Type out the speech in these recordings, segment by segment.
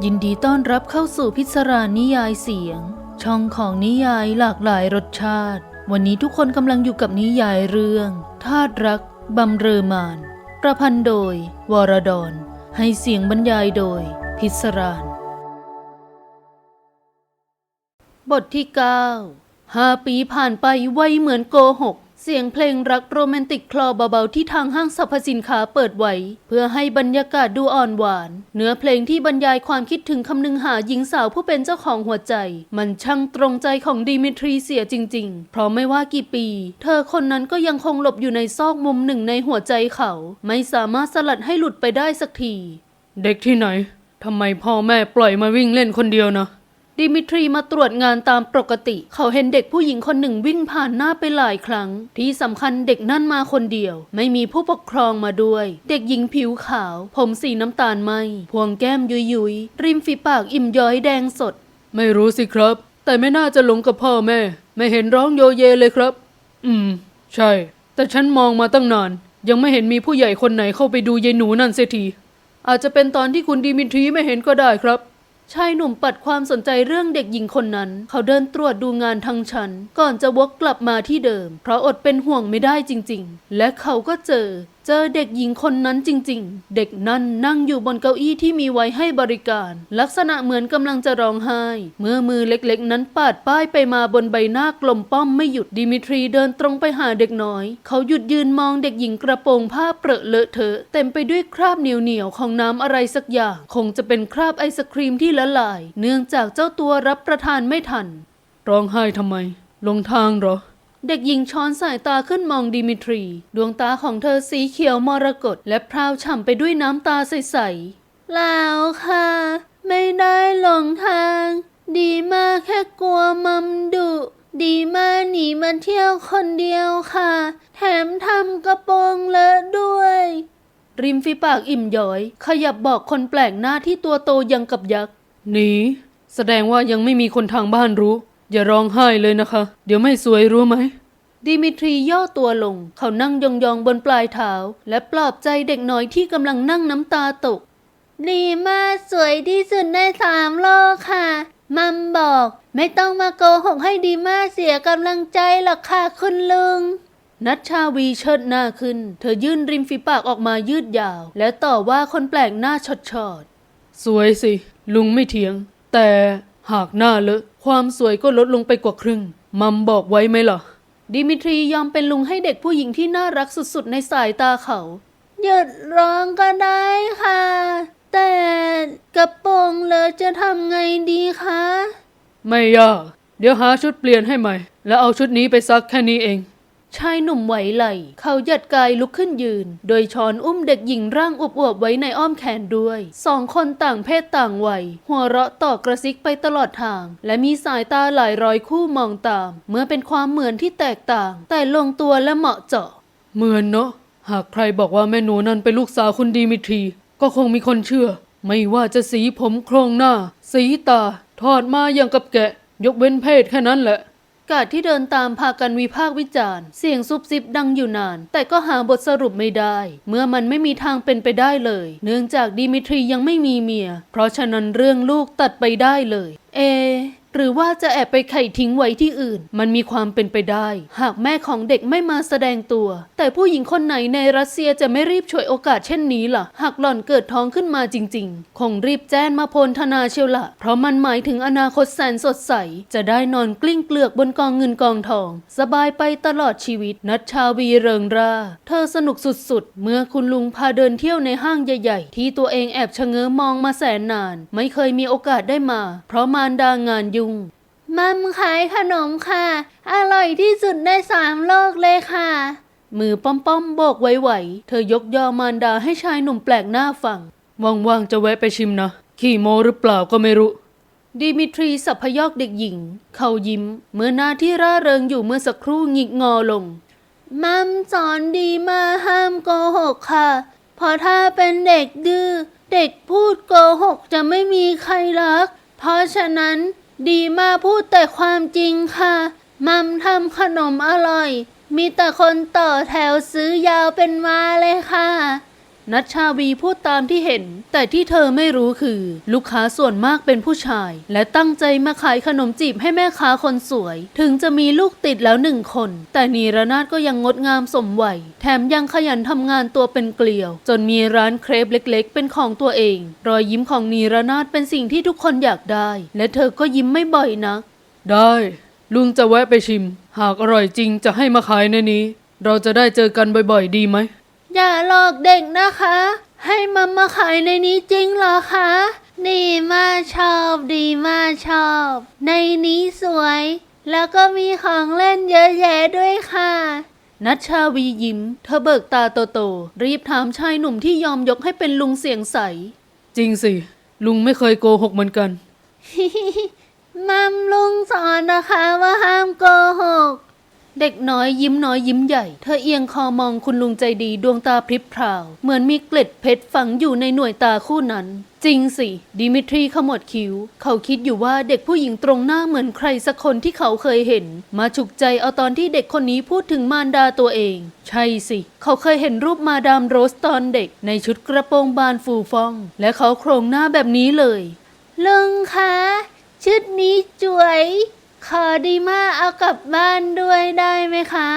ยินดีต้อนรับเข้าสู่พิศรานิยายเสียง ช่องของนิยายหลากหลายรสชาติ วันนี้ทุกคนกำลังอยู่กับนิยายเรื่องธาตรักบำเรอมาน ประพันธ์โดย วรดรให้เสียงบรรยายโดย พิศราน บทที่9ห้าปีผ่านไปไวเหมือนโกหก เสียงเพลงรักโรแมนติกคลอเบาๆที่ทางห้างสรรพสินค้าเปิดไว้ เพื่อให้บรรยากาศดูอ่อนหวาน เนื้อเพลงที่บรรยายความคิดถึงคำนึงหาหญิงสาวผู้เป็นเจ้าของหัวใจ มันช่างตรงใจของดิมิทรีเสียจริงๆ เพราะไม่ว่ากี่ปี เธอคนนั้นก็ยังคงหลบอยู่ในซอกมุมหนึ่งในหัวใจเขา ไม่สามารถสลัดให้หลุดไปได้สักที เด็กที่ไหนทำไมพ่อแม่ปล่อยมาวิ่งเล่นคนเดียวนะ ดิมิทรีมาตรวจงานตามปกติ เขาเห็นเด็กผู้หญิงคนหนึ่งวิ่งผ่านหน้าไปหลายครั้ง ที่สำคัญเด็กนั่นมาคนเดียว ไม่มีผู้ปกครองมาด้วย เด็กหญิงผิวขาว ผมสีน้ำตาลไหมพวงแก้มยุยยุยริมฝีปากอิ่มย้อยแดงสด ไม่รู้สิครับ แต่ไม่น่าจะหลงกับพ่อแม่ ไม่เห็นร้องโยเยเลยครับ อืม ใช่ แต่ฉันมองมาตั้งนาน ยังไม่เห็นมีผู้ใหญ่คนไหนเข้าไปดูยายหนูนั่นเสียทีอาจจะเป็นตอนที่คุณดิมิทรีไม่เห็นก็ได้ครับ ชายหนุ่มปัดความสนใจเรื่องเด็กหญิงคนนั้น เขาเดินตรวจดูงานทั้งชั้น ก่อนจะวกกลับมาที่เดิม เพราะอดเป็นห่วงไม่ได้จริง ๆ และเขาก็เจอเจอเด็กหญิงคนนั้นจริงๆ เด็กนั้นนั่งอยู่บนเก้าอี้ที่มีไว้ให้บริการ ลักษณะเหมือนกำลังจะร้องไห้ เมื่อมือเล็กๆ นั้นปาดป้ายไปมาบนใบหน้ากลมป้อมไม่หยุดดิมิทรีเดินตรงไปหาเด็กน้อย เขาหยุดยืนมองเด็กหญิงกระโปรงผ้าเปรอะเลอะเทอะเต็มไปด้วยคราบเหนียวๆของน้ำอะไรสักอย่าง คงจะเป็นคราบไอศครีมที่ละลาย เนื่องจากเจ้าตัวรับประทานไม่ทันร้องไห้ทำไมลงทางเหรอ เด็กหญิงช้อนสายตาขึ้นมองดิมิทรี ดวงตาของเธอสีเขียวมรกตและพราวฉ่ำไปด้วยน้ำตาใสๆแล้วค่ะ ไม่ได้หลงทาง ดีมากแค่กลัวมัมดุ ดีมากหนีมาเที่ยวคนเดียวค่ะ แถมทำกระโปรงเลอะด้วย ริมฝีปากอิ่มย้อย ขยับบอกคนแปลกหน้าที่ตัวโตยังกับยักษ์หนีแสดงว่ายังไม่มีคนทางบ้านรู้ อย่าร้องไห้เลยนะคะ เดี๋ยวไม่สวยรู้ไหม ดิมิทรีย่อตัวลง เขานั่งยองๆบนปลายเท้า และปลอบใจเด็กน้อยที่กำลังนั่งน้ำตาตก ดีมากสวยที่สุดในสามโลกค่ะ มัมบอก ไม่ต้องมาโกหกให้ดีมากเสียกำลังใจหรอกค่ะคุณลุงนัชชาวีเชิดหน้าขึ้น เธอยื่นริมฝีปากออกมายืดยาว และต่อว่าคนแปลกหน้าชดชอดๆสวยสิ ลุงไม่เถียง แต่ หากหน้าเลอะความสวยก็ลดลงไปกว่าครึ่ง มัมบอกไว้ไหมล่ะ ดิมิทรียอมเป็นลุงให้เด็กผู้หญิงที่น่ารักสุดๆ ในสายตาเขา หยุดร้องก็ได้ค่ะ แต่กระโปรงเลอะจะทำไงดีคะ ไม่ยาก เดี๋ยวหาชุดเปลี่ยนให้ใหม่ แล้วเอาชุดนี้ไปซักแค่นี้เอง ชายหนุ่มไหวไหล เขาหยัดกายลุกขึ้นยืน โดยช้อนอุ้มเด็กหญิงร่างอวบๆไว้ในอ้อมแขนด้วย สองคนต่างเพศต่างวัย หัวเราะต่อกระซิกไปตลอดทาง และมีสายตาหลายร้อยคู่มองตาม เมื่อเป็นความเหมือนที่แตกต่าง แต่ลงตัวและเหมาะเจาะ เหมือนเนาะ หากใครบอกว่าแม่หนูนั้นเป็นลูกสาวคุณดีมิทรีก็คงมีคนเชื่อ ไม่ว่าจะสีผมโครงหน้า สีตา ทอดมาอย่างกับแกะ ยกเว้นเพศแค่นั้นแหละ กาศที่เดินตามพากันวิพากษ์วิจารณ์ เสียงซุบซิบดังอยู่นาน แต่ก็หาบทสรุปไม่ได้ เมื่อมันไม่มีทางเป็นไปได้เลย เนื่องจากดิมิทรียังไม่มีเมีย เพราะฉะนั้นเรื่องลูกตัดไปได้เลย เอ หรือว่าจะแอบไปไข่ทิ้งไว้ที่อื่น มันมีความเป็นไปได้ หากแม่ของเด็กไม่มาแสดงตัว แต่ผู้หญิงคนไหนในรัสเซียจะไม่รีบฉวยโอกาสเช่นนี้ล่ะ หากหล่อนเกิดท้องขึ้นมาจริง ๆ คงรีบแจ้งมาโพลธนาเชียวละ เพราะมันหมายถึงอนาคตแสนสดใส จะได้นอนกลิ้งเกลือกบนกองเงินกองทอง สบายไปตลอดชีวิต นัชชาวีเริงราเธอสนุกสุดๆ เมื่อคุณลุงพาเดินเที่ยวในห้างใหญ่ ๆ ที่ตัวเองแอบชะเง้อมองมาแสนนาน ไม่เคยมีโอกาสได้มา เพราะมารดางานอยุ่ง มัมขายขนมค่ะ อร่อยที่สุดในสามโลกเลยค่ะ มือป้อมป้อมๆโบกไหวๆเธอยกยอมารดาให้ชายหนุ่มแปลกหน้าฟัง ว่างๆจะแวะไปชิมนะ ขี่โมหรือเปล่าก็ไม่รู้ ดิมิทรีสัพพยอกเด็กหญิง เขายิ้ม เมื่อหน้าที่ร่าเริงอยู่เมื่อสักครู่หงิกงอลง มัมสอนดีมาห้ามโกหกค่ะเพราะถ้าเป็นเด็กดื้อเด็กพูดโกหกจะไม่มีใครรัก เพราะฉะนั้น ดีมาพูดแต่ความจริงค่ะ มัมทำขนมอร่อย มีแต่คนต่อแถวซื้อยาวเป็นมาเลยค่ะ นัชชาวีพูดตามที่เห็น แต่ที่เธอไม่รู้คือ ลูกค้าส่วนมากเป็นผู้ชาย และตั้งใจมาขายขนมจีบให้แม่ค้าคนสวย ถึงจะมีลูกติดแล้วหนึ่งคน แต่นีรนาถก็ยังงดงามสมวัย แถมยังขยันทำงานตัวเป็นเกลียว จนมีร้านเครปเล็กๆ เป็นของตัวเอง รอยยิ้มของนีรนาถเป็นสิ่งที่ทุกคนอยากได้ และเธอก็ยิ้มไม่บ่อยนักได้ ลุงจะแวะไปชิม หากอร่อยจริงจะให้มาขายในนี้ เราจะได้เจอกันบ่อยๆ ดีไหม อย่าหลอกเด็กนะคะ ให้มันมาขายในนี้จริงเหรอคะดีมากชอบดีมากชอบ ในนี้สวย แล้วก็มีของเล่นเยอะแยะด้วยค่ะนัชชาวียิ้ม เธอเบิกตาโตๆรีบถามชายหนุ่มที่ยอมยกให้เป็นลุงเสียงใส จริงสิ ลุงไม่เคยโกหกเหมือนกัน มัมลุงสอนนะคะว่าห้ามโกหก เด็กน้อยยิ้มน้อยยิ้มใหญ่ เธอเอียงคอมองคุณลุงใจดีดวงตาพริบพราว เหมือนมีเกล็ดเพชรฝังอยู่ในหน่วยตาคู่นั้น จริงสิ ดิมิทรีขมวดคิ้ว เขาคิดอยู่ว่าเด็กผู้หญิงตรงหน้าเหมือนใครสักคนที่เขาเคยเห็น มาฉุกใจเอาตอนที่เด็กคนนี้พูดถึงมารดาตัวเอง ใช่สิ เขาเคยเห็นรูปมาดามโรสตอนเด็ก ในชุดกระโปรงบานฟูฟ่อง และเขาโครงหน้าแบบนี้เลยลุงคะชุดนี้จวย ขอดีมากเอากลับบ้านด้วยได้ไหมคะ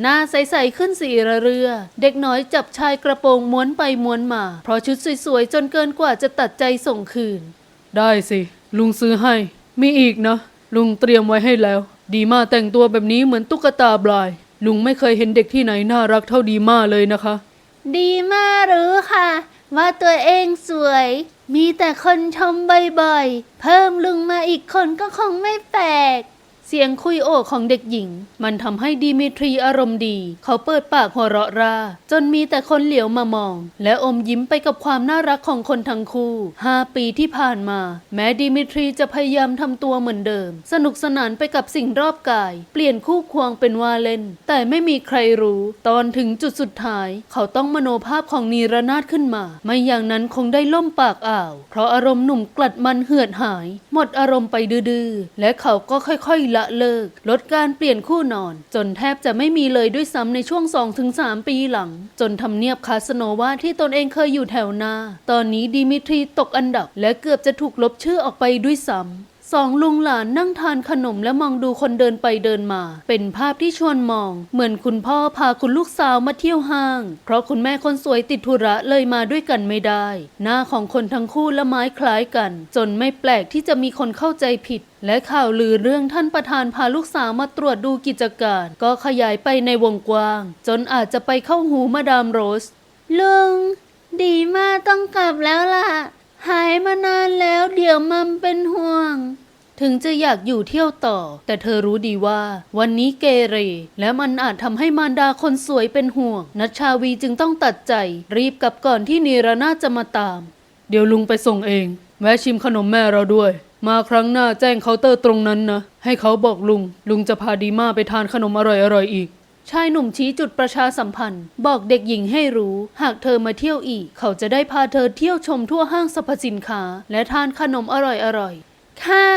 หน้าใสๆขึ้นสีระเรือ เด็กน้อยจับชายกระโปรงม้วนไปม้วนมา เพราะชุดสวยๆ จนเกินกว่าจะตัดใจส่งคืน ได้สิ ลุงซื้อให้ มีอีกนะ ลุงเตรียมไว้ให้แล้ว ดีมากแต่งตัวแบบนี้เหมือนตุ๊กตาบลาย ลุงไม่เคยเห็นเด็กที่ไหนน่ารักเท่าดีมากเลยนะคะ ดีมากหรือค่ะ ว่าตัวเองสวย มีแต่คนชมบ่อยๆ เพิ่มลุงมาอีกคนก็คงไม่แปลก เสียงคุยโอของเด็กหญิง มันทำให้ดิมิทรีอารมณ์ดี เขาเปิดปากหัวเราะราจนมีแต่คนเหลียวมามอง และอมยิ้มไปกับความน่ารักของคนทั้งคู่ห้าปีที่ผ่านมา แม้ดิมิทรีจะพยายามทำตัวเหมือนเดิม สนุกสนานไปกับสิ่งรอบกาย เปลี่ยนคู่ควงเป็นว่าเล่น แต่ไม่มีใครรู้ ตอนถึงจุดสุดท้าย เขาต้องมโนภาพของนีรนาถขึ้นมา ไม่อย่างนั้นคงได้ล่มปากอ่าว เพราะอารมณ์หนุ่มกลัดมันเหือดหาย หมดอารมณ์ไปดื้อและเขาก็ค่อยๆละเลิก ลดการเปลี่ยนคู่นอน จนแทบจะไม่มีเลยด้วยซ้ำในช่วง 2-3 ปีหลัง จนทำเนียบคาสโนวาที่ตนเองเคยอยู่แถวหน้า ตอนนี้ดิมิทรีตกอันดับ และเกือบจะถูกลบชื่อออกไปด้วยซ้ำ สองลุงหลานนั่งทานขนมและมองดูคนเดินไปเดินมา เป็นภาพที่ชวนมอง เหมือนคุณพ่อพาคุณลูกสาวมาเที่ยวห้าง เพราะคุณแม่คนสวยติดธุระเลยมาด้วยกันไม่ได้ หน้าของคนทั้งคู่ละไม้คล้ายกัน จนไม่แปลกที่จะมีคนเข้าใจผิด และข่าวลือเรื่องท่านประธานพาลูกสาวมาตรวจดูกิจการ ก็ขยายไปในวงกว้าง จนอาจจะไปเข้าหูมาดามโรสลุงดีมากต้องกลับแล้วล่ะ หายมานานแล้วเดี๋ยวมัมเป็นห่วง ถึงจะอยากอยู่เที่ยวต่อ แต่เธอรู้ดีว่า วันนี้เกเร และมันอาจทำให้มารดาคนสวยเป็นห่วง นัชชาวีจึงต้องตัดใจ รีบกลับก่อนที่นีรนาจะมาตาม เดี๋ยวลุงไปส่งเอง แวะชิมขนมแม่เราด้วย มาครั้งหน้าแจ้งเคาน์เตอร์ตรงนั้นนะ ให้เขาบอกลุง ลุงจะพาดีมาไปทานขนมอร่อยๆอีก ชายหนุ่มชี้จุดประชาสัมพันธ์ บอกเด็กหญิงให้รู้ หากเธอมาเที่ยวอีก เขาจะได้พาเธอเที่ยวชมทั่วห้างสรรพสินค้า และทานขนมอร่อยๆค่ะ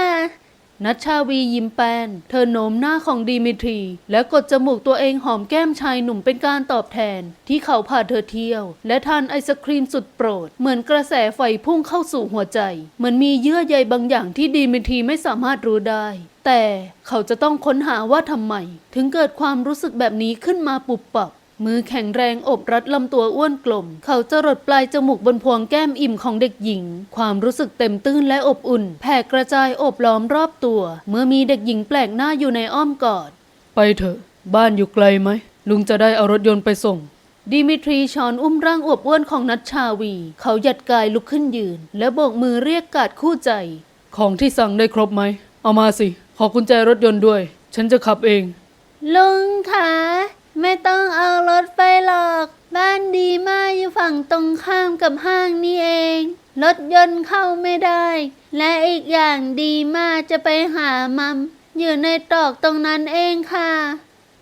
นัชชาวียิ้มแป้น เธอโน้มหน้าของดีมิทรี และกดจมูกตัวเองหอมแก้มชายหนุ่มเป็นการตอบแทน ที่เขาพาเธอเที่ยว และทานไอศครีมสุดโปรด เหมือนกระแสไฟพุ่งเข้าสู่หัวใจ เหมือนมีเยื่อใยบางอย่างที่ดีมิทรีไม่สามารถรู้ได้ แต่เขาจะต้องค้นหาว่าทำไม ถึงเกิดความรู้สึกแบบนี้ขึ้นมาปุบปับ มือแข็งแรงอบรัดลำตัวอ้วนกลม เขาจะรดปลายจมูกบนพวงแก้มอิ่มของเด็กหญิง ความรู้สึกเต็มตื้นและอบอุ่น แผ่กระจายโอบล้อมรอบตัว เมื่อมีเด็กหญิงแปลกหน้าอยู่ในอ้อมกอด ไปเถอะ บ้านอยู่ไกลไหม ลุงจะได้เอารถยนต์ไปส่ง ดิมิทรีช้อนอุ้มร่างอวบอ้วนของนัชชาวี เขาหยัดกายลุกขึ้นยืน และโบกมือเรียกกาดคู่ใจ ของที่สั่งได้ครบไหม เอามาสิ ขอกุญแจรถยนต์ด้วย ฉันจะขับเอง ลุงคะ ไม่ต้องเอารถไปหรอก บ้านดีมากอยู่ฝั่งตรงข้ามกับห้างนี่เอง รถยนต์เข้าไม่ได้ และอีกอย่างดีมากจะไปหามัม อยู่ในตรอกตรงนั้นเองค่ะ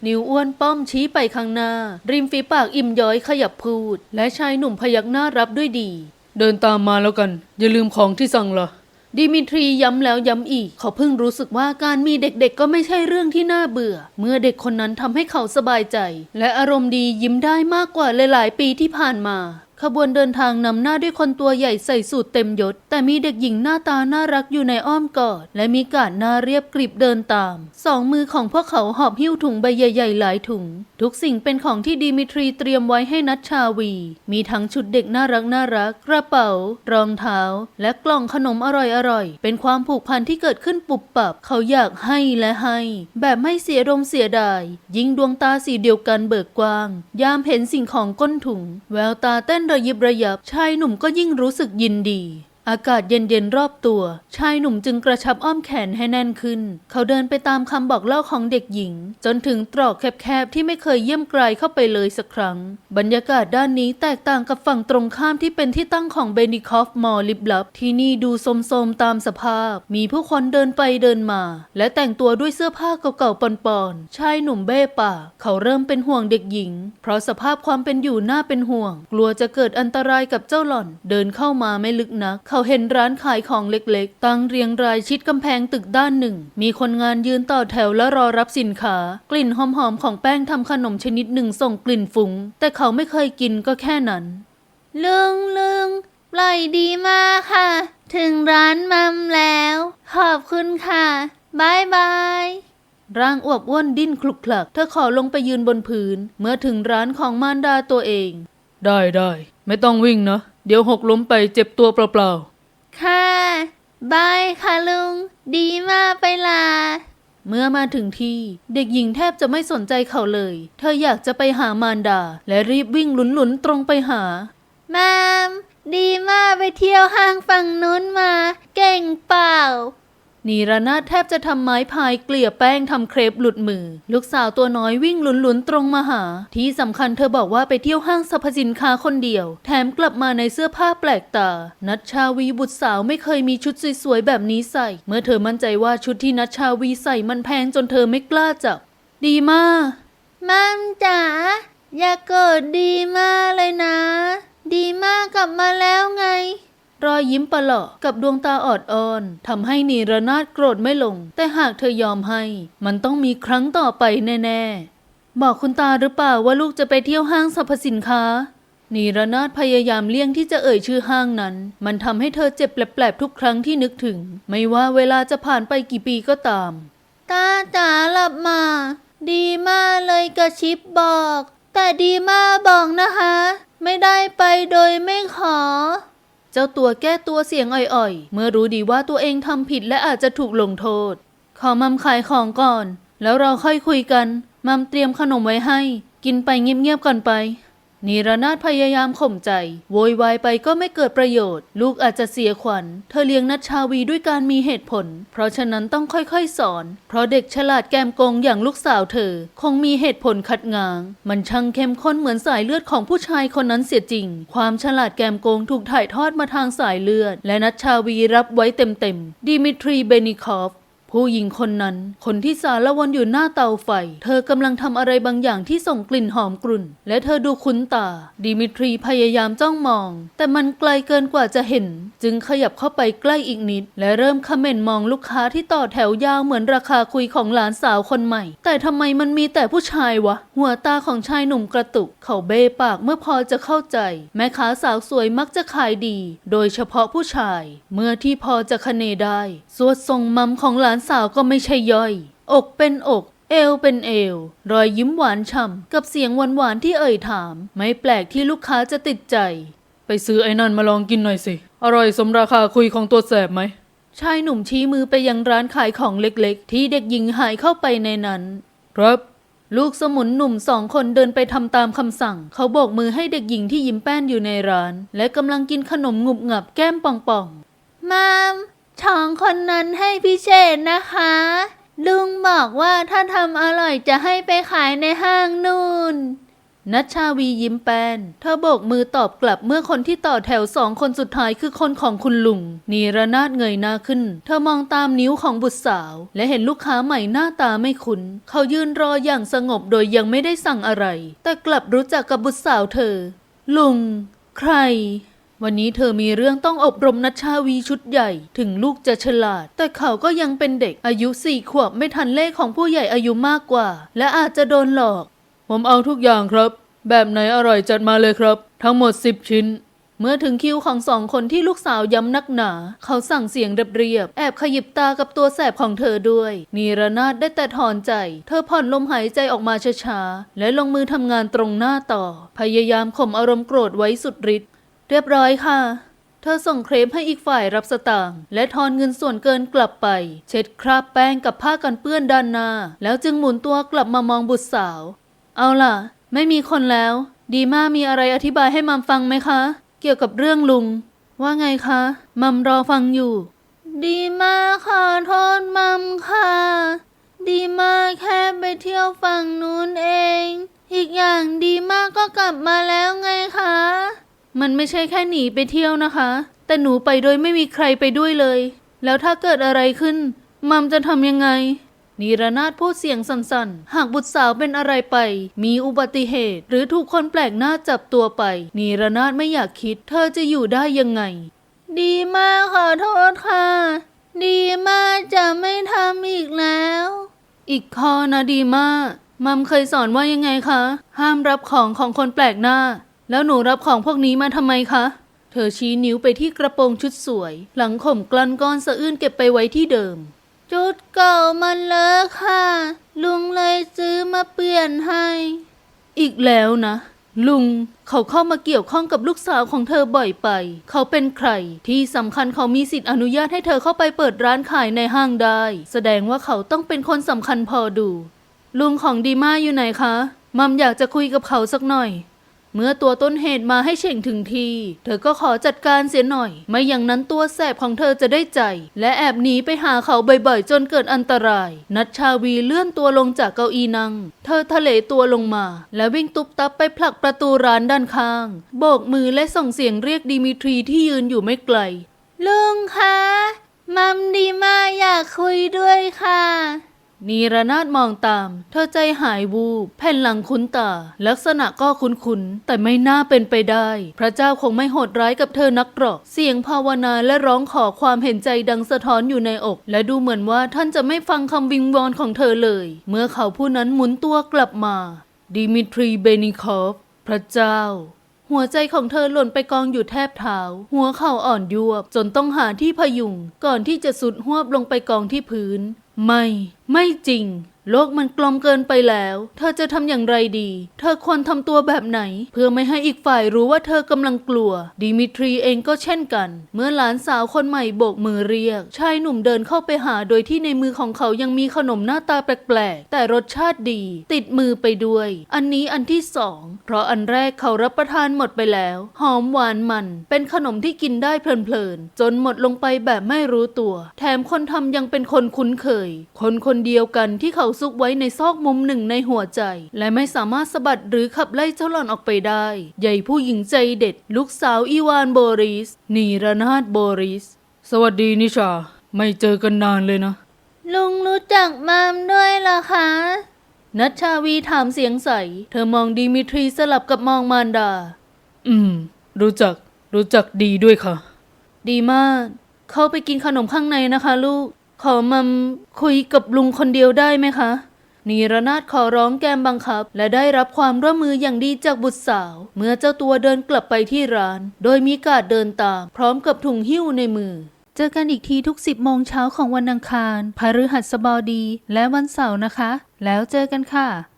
นิ้วอ้วนป้อมชี้ไปข้างหน้า ริมฝีปากอิ่มย้อยขยับพูด และชายหนุ่มพยักหน้ารับด้วยดี เดินตามมาแล้วกัน อย่าลืมของที่สั่งล่ะ ดิมิทรีย้ำแล้วย้ำอีก เขาเพิ่งรู้สึกว่าการมีเด็กๆก็ไม่ใช่เรื่องที่น่าเบื่อ เมื่อเด็กคนนั้นทำให้เขาสบายใจ และอารมณ์ดียิ้มได้มากกว่าหลายๆ ปีที่ผ่านมา ขบวนเดินทางนำหน้าด้วยคนตัวใหญ่ใส่สูทเต็มยศ แต่มีเด็กหญิงหน้าตาน่ารักอยู่ในอ้อมกอด และมีการหน้าเรียบกริบเดินตาม สองมือของพวกเขาหอบหิ้วถุงใบใหญ่ๆหลายถุง ทุกสิ่งเป็นของที่ดิมิทรีเตรียมไว้ให้นัชชาวี มีทั้งชุดเด็กน่ารักน่ารัก กระเป๋า รองเท้า และกล่องขนมอร่อยๆเป็นความผูกพันที่เกิดขึ้นปุบปับ เขาอยากให้และให้ แบบไม่เสียดมเสียดาย ยิ่งดวงตาสีเดียวกันเบิกกว้าง ยามเห็นสิ่งของก้นถุง แววตาเต้นระยิบระยับ ชายหนุ่มก็ยิ่งรู้สึกยินดี อากาศเย็นๆรอบตัว ชายหนุ่มจึงกระชับอ้อมแขนให้แน่นขึ้น เขาเดินไปตามคำบอกเล่าของเด็กหญิง จนถึงตรอกแคบๆที่ไม่เคยเยี่ยมไกลเข้าไปเลยสักครั้ง บรรยากาศด้านนี้แตกต่างกับฝั่งตรงข้ามที่เป็นที่ตั้งของเบนิคอฟมอลลิบลับ ที่นี่ดูโสมตามสภาพ มีผู้คนเดินไปเดินมา และแต่งตัวด้วยเสื้อผ้าเก่าๆปอนๆชายหนุ่มเบ้ปากเขาเริ่มเป็นห่วงเด็กหญิง เพราะสภาพความเป็นอยู่น่าเป็นห่วง กลัวจะเกิดอันตรายกับเจ้าหล่อน เดินเข้ามาไม่ลึกนักเขาเห็นร้านขายของเล็กๆ ตั้งเรียงรายชิดกำแพงตึกด้านหนึ่ง มีคนงานยืนต่อแถวและรอรับสินค้า กลิ่นหอมๆของแป้งทำขนมชนิดหนึ่งส่งกลิ่นฟุง้ง แต่เขาไม่เคยกินก็แค่นั้นลุงลุงปล่อยดีมากค่ะ ถึงร้านมัมแล้ว ขอบคุณค่ะบายบายร่างอวบอ้วนดิ้นคลุกคลัก เธอขอลงไปยืนบนพื้น เมื่อถึงร้านของมารดาตัวเอง ได้ได้ ไม่ต้องวิ่งนะ เดี๋ยวหกล้มไปเจ็บตัวเปล่าค่ะ บายค่ะลุง ดีมากไปล่ะ เมื่อมาถึงที่เด็กหญิงแทบจะไม่สนใจเขาเลย เธออยากจะไปหามารดา และรีบวิ่งหลุนๆ ตรงไปหา มาม ดีมากไปเที่ยวห้างฝั่งนู้นมา เก่งเปล่า นีรนาถแทบจะทำไม้พายเกลี่ยแป้งทำเครปหลุดมือ ลูกสาวตัวน้อยวิ่งหลุนๆตรงมาหา ที่สำคัญเธอบอกว่าไปเที่ยวห้างสรรพสินค้าคนเดียว แถมกลับมาในเสื้อผ้าแปลกตา นัชชาวีบุตรสาวไม่เคยมีชุดสวยๆแบบนี้ใส่ เมื่อเธอมั่นใจว่าชุดที่นัชชาวีใส่มันแพงจนเธอไม่กล้าจับ ดีมากมัมจ๋าอย่าโกรธดีมากเลยนะ ดีมากกลับมาแล้วไง รอยยิ้มประหลาะกับดวงตาออดอ้อนทำให้นีรนาถโกรธไม่ลง แต่หากเธอยอมให้ มันต้องมีครั้งต่อไปแน่ๆ บอกคุณตาหรือเปล่าว่าลูกจะไปเที่ยวห้างสรรพสินค้านีรนาถพยายามเลี่ยงที่จะเอ่ยชื่อห้างนั้น มันทำให้เธอเจ็บแปลบๆทุกครั้งที่นึกถึง ไม่ว่าเวลาจะผ่านไปกี่ปีก็ตาม ตาจ๋าหลับมา ดีมากเลยกระชิบบอก แต่ดีมากบอกนะคะ ไม่ได้ไปโดยไม่ขอ เจ้าตัวแก้ตัวเสียงอ่อยๆ เมื่อรู้ดีว่าตัวเองทำผิดและอาจจะถูกลงโทษ ขอมัมขายของก่อน แล้วเราค่อยคุยกัน มัมเตรียมขนมไว้ให้ กินไปเงียบๆก่อนไป นีรนาถพยายามข่มใจ โวยวายไปก็ไม่เกิดประโยชน์ ลูกอาจจะเสียขวัญ เธอเลี้ยงนัชชาวีด้วยการมีเหตุผล เพราะฉะนั้นต้องค่อยๆสอน เพราะเด็กฉลาดแกมโกงอย่างลูกสาวเธอ คงมีเหตุผลขัดงาง มันช่างเข้มข้นเหมือนสายเลือดของผู้ชายคนนั้นเสียจริง ความฉลาดแกมโกงถูกถ่ายทอดมาทางสายเลือด และนัชชาวีรับไว้เต็มๆดิมิทรีเบนิคอฟ ผู้หญิงคนนั้น คนที่สารวนอยู่หน้าเตาไฟ เธอกำลังทำอะไรบางอย่างที่ส่งกลิ่นหอมกรุ่น และเธอดูคุ้นตา ดิมิทรีพยายามจ้องมอง แต่มันไกลเกินกว่าจะเห็น จึงขยับเข้าไปใกล้อีกนิด และเริ่มคอมเมนต์มองลูกค้าที่ต่อแถวยาวเหมือนราคาคุยของหลานสาวคนใหม่ แต่ทำไมมันมีแต่ผู้ชายวะ หัวตาของชายหนุ่มกระตุก เขาเบ้ปากเมื่อพอจะเข้าใจ แม่ค้าสาวสวยมักจะขายดี โดยเฉพาะผู้ชาย เมื่อที่พอจะคเนได้สวดทรงมัมของหลานสาวก็ไม่ใช่ย่อย อกเป็นอก เอวเป็นเอว รอยยิ้มหวานฉ่ำกับเสียงหวานๆที่เอ่ยถาม ไม่แปลกที่ลูกค้าจะติดใจ ไปซื้อไอ้นั่นมาลองกินหน่อยสิ อร่อยสมราคาคุยของตัวแสบไหมชายหนุ่มชี้มือไปยังร้านขายของเล็กๆ ที่เด็กหญิงหายเข้าไปในนั้น ครับ ลูกสมุนหนุ่มสองคนเดินไปทำตามคำสั่ง เขาโบกมือให้เด็กหญิงที่ยิ้มแป้นอยู่ในร้าน และกำลังกินขนมงุบงับแก้มป่องมาม ช่องคนนั้นให้พิเศษนะคะ ลุงบอกว่าถ้าทำอร่อยจะให้ไปขายในห้างนู่น นัชชาวียิ้มแป้นเธอโบกมือตอบกลับเมื่อคนที่ต่อแถวสองคนสุดท้ายคือคนของคุณลุง นีรนาถเงยหน้าขึ้น เธอมองตามนิ้วของบุตรสาว และเห็นลูกค้าใหม่หน้าตาไม่คุ้น เขายืนรออย่างสงบโดยยังไม่ได้สั่งอะไร แต่กลับรู้จักกับบุตรสาวเธอ ลุง ใคร วันนี้เธอมีเรื่องต้องอบรมนัชชาวีชุดใหญ่ ถึงลูกจะฉลาด แต่เขาก็ยังเป็นเด็กอายุสี่ขวบไม่ทันเลขของผู้ใหญ่อายุมากกว่า และอาจจะโดนหลอก ผมเอาทุกอย่างครับ แบบไหนอร่อยจัดมาเลยครับ ทั้งหมดสิบชิ้น เมื่อถึงคิวของสองคนที่ลูกสาวย้ำนักหนา เขาสั่งเสียงเรียบๆแอบขยิบตากับตัวแสบของเธอด้วยนีรนาถได้แต่ถอนใจ เธอผ่อนลมหายใจออกมาช้าๆและลงมือทำงานตรงหน้าต่อ พยายามข่มอารมณ์โกรธไว้สุดฤทธิ์ เรียบร้อยค่ะ เธอส่งเครปให้อีกฝ่ายรับสตางค์และทอนเงินส่วนเกินกลับไป เช็ดคราบแป้งกับผ้ากันเปื้อนด้านหน้า แล้วจึงหมุนตัวกลับมามองบุตรสาว เอาล่ะ ไม่มีคนแล้ว ดีมากมีอะไรอธิบายให้มัมฟังไหมคะ เกี่ยวกับเรื่องลุง ว่าไงคะ มัมรอฟังอยู่ ดีมากขอโทษมัมค่ะ ดีมากแค่ไปเที่ยวฝั่งนู้นเอง อีกอย่างดีมากก็กลับมาแล้วไงคะ มันไม่ใช่แค่หนีไปเที่ยวนะคะ แต่หนูไปโดยไม่มีใครไปด้วยเลย แล้วถ้าเกิดอะไรขึ้น มัมจะทำยังไงนีรนาถพูดเสียงสั่นๆ หากบุตรสาวเป็นอะไรไป มีอุบัติเหตุ หรือถูกคนแปลกหน้าจับตัวไปนีรนาถไม่อยากคิด เธอจะอยู่ได้ยังไง ดีมากขอโทษค่ะ ดีมากจะไม่ทำอีกแล้ว อีกข้อนะดีมาก มัมเคยสอนว่ายังไงคะ ห้ามรับของของคนแปลกหน้า แล้วหนูรับของพวกนี้มาทำไมคะ เธอชี้นิ้วไปที่กระโปรงชุดสวย หลังข่มกลั้นก้อนสะอื้นเก็บไปไว้ที่เดิมจุดเก่ามันเลอะค่ะ ลุงเลยซื้อมาเปลี่ยนให้ อีกแล้วนะ ลุง เขาเข้ามาเกี่ยวข้องกับลูกสาวของเธอบ่อยไป เขาเป็นใคร ที่สำคัญเขามีสิทธิ์อนุญาตให้เธอเข้าไปเปิดร้านขายในห้างได้ แสดงว่าเขาต้องเป็นคนสำคัญพอดู ลุงของดีมาอยู่ไหนคะ มัมอยากจะคุยกับเขาสักหน่อย เมื่อตัวต้นเหตุมาให้เฉ่งถึงที เธอก็ขอจัดการเสียหน่อย ไม่อย่างนั้นตัวแสบของเธอจะได้ใจ และแอบหนีไปหาเขาบ่อยๆ จนเกิดอันตราย นัชชาวีเลื่อนตัวลงจากเก้าอี้นั่ง เธอทะเลตัวลงมา และวิ่งตุบตับไปผลักประตูร้านด้านข้าง โบกมือและส่งเสียงเรียกดิมิทรีที่ยืนอยู่ไม่ไกลลุงคะมัมดีมาอยากคุยด้วยค่ะ นีระนาถมองตาม เธอใจหายวูบแผ่นหลังคุ้นตา ลักษณะก็คุ้นๆ แต่ไม่น่าเป็นไปได้ พระเจ้าคงไม่โหดร้ายกับเธอนักหรอก เสียงภาวนาและร้องขอความเห็นใจดังสะท้อนอยู่ในอก และดูเหมือนว่าท่านจะไม่ฟังคำวิงวอนของเธอเลย เมื่อเขาผู้นั้นหมุนตัวกลับมา ดิมิทรีเบนิคอฟ พระเจ้าหัวใจของเธอหล่นไปกองอยู่แทบเท้า หัวเข่าอ่อนยวบจนต้องหาที่พยุง ก่อนที่จะสุดหวบลงไปกองที่พื้น ไม่ ไม่จริง โลกมันกลมเกินไปแล้ว เธอจะทำอย่างไรดี เธอควรทำตัวแบบไหน เพื่อไม่ให้อีกฝ่ายรู้ว่าเธอกำลังกลัว ดิมิทรีเองก็เช่นกัน เมื่อหลานสาวคนใหม่โบกมือเรียก ชายหนุ่มเดินเข้าไปหาโดยที่ในมือของเขายังมีขนมหน้าตาแปลกๆ แต่รสชาติดี ติดมือไปด้วย อันนี้อันที่สอง เพราะอันแรกเขารับประทานหมดไปแล้ว หอมหวานมัน เป็นขนมที่กินได้เพลินๆ จนหมดลงไปแบบไม่รู้ตัว แถมคนทำยังเป็นคนคุ้นเคยคนคนเดียวกันที่เขาซุกไว้ในซอกมุมหนึ่งในหัวใจ และไม่สามารถสะบัดหรือขับไล่เจ้าหล่อนออกไปได้ใหญ่ผู้หญิงใจเด็ด ลูกสาวอีวานโบริสนีรนาถโบริส สวัสดีนิชา ไม่เจอกันนานเลยนะ ลุงรู้จักมัมด้วยเหรอคะนัชชาวีถามเสียงใส เธอมองดิมิทรีสลับกับมองมารดา อืม รู้จัก รู้จักดีด้วยค่ะ ดีมาก เข้าไปกินขนมข้างในนะคะลูก ขอมัมคุยกับลุงคนเดียวได้ไหมคะนีรนาถขอร้องแกมบังคับ และได้รับความร่วมมืออย่างดีจากบุตรสาว เมื่อเจ้าตัวเดินกลับไปที่ร้าน โดยมีการดเดินตาม พร้อมกับถุงหิ้วในมือ เจอกันอีกทีทุกสิบโมงเช้าของวันอังคาร พฤหัสบดี และวันเสาร์นะคะ แล้วเจอกันค่ะ